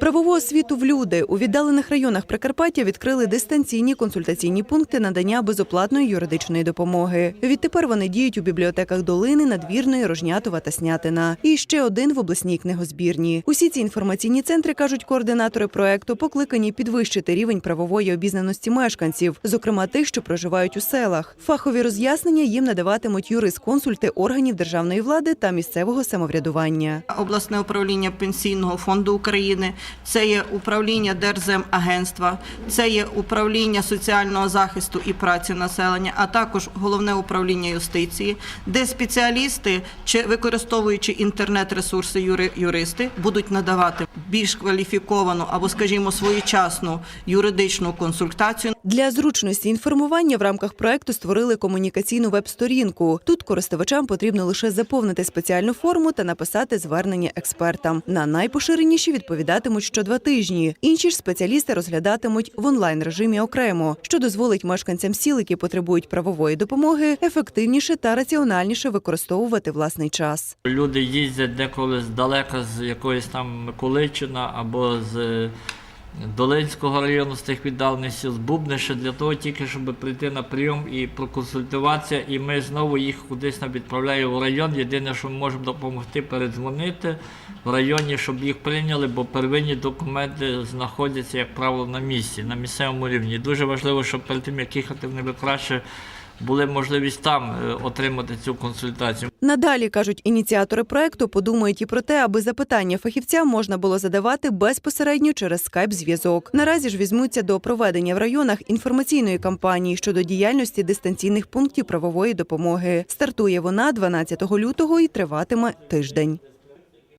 Правову освіту в люди у віддалених районах Прикарпаття відкрили дистанційні консультаційні пункти надання безоплатної юридичної допомоги. Відтепер вони діють у бібліотеках Долини, Надвірної, Рожнятова та Снятина. І ще один в обласній книгозбірні. Усі ці інформаційні центри кажуть координатори проекту, покликані підвищити рівень правової обізнаності мешканців, зокрема тих, що проживають у селах. Фахові роз'яснення їм надаватимуть юрисконсульти органів державної влади та місцевого самоврядування. обласне управління пенсійного фонду України, це є управління Держземагентства, це є управління соціального захисту і праці населення, а також головне управління юстиції, де спеціалісти, чи використовуючи інтернет-ресурси юристи, будуть надавати більш кваліфіковану або, скажімо, своєчасну юридичну консультацію Для зручності інформування в рамках проекту створили комунікаційну веб-сторінку. Тут користувачам потрібно лише заповнити спеціальну форму та написати звернення експертам. На найпоширеніші відповідатимуть що два тижні. Інші ж спеціалісти розглядатимуть в онлайн режимі окремо, що дозволить мешканцям сіл, які потребують правової допомоги, ефективніше та раціональніше використовувати власний час. Люди їздять деколи здалека з якоїсь там Миколичина або з е, Долинського району, з тих віддалених сіл, з Бубниша, для того тільки, щоб прийти на прийом і проконсультуватися. І ми знову їх кудись відправляємо в район. Єдине, що ми можемо допомогти, передзвонити в районі, щоб їх прийняли, бо первинні документи знаходяться, як правило, на місці, на місцевому рівні. Дуже важливо, щоб перед тим, як їхати в небо краще, були можливість там е, отримати цю консультацію. Надалі кажуть ініціатори проекту, подумають і про те, аби запитання фахівця можна було задавати безпосередньо через скайп-зв'язок. Наразі ж візьмуться до проведення в районах інформаційної кампанії щодо діяльності дистанційних пунктів правової допомоги. Стартує вона 12 лютого і триватиме тиждень.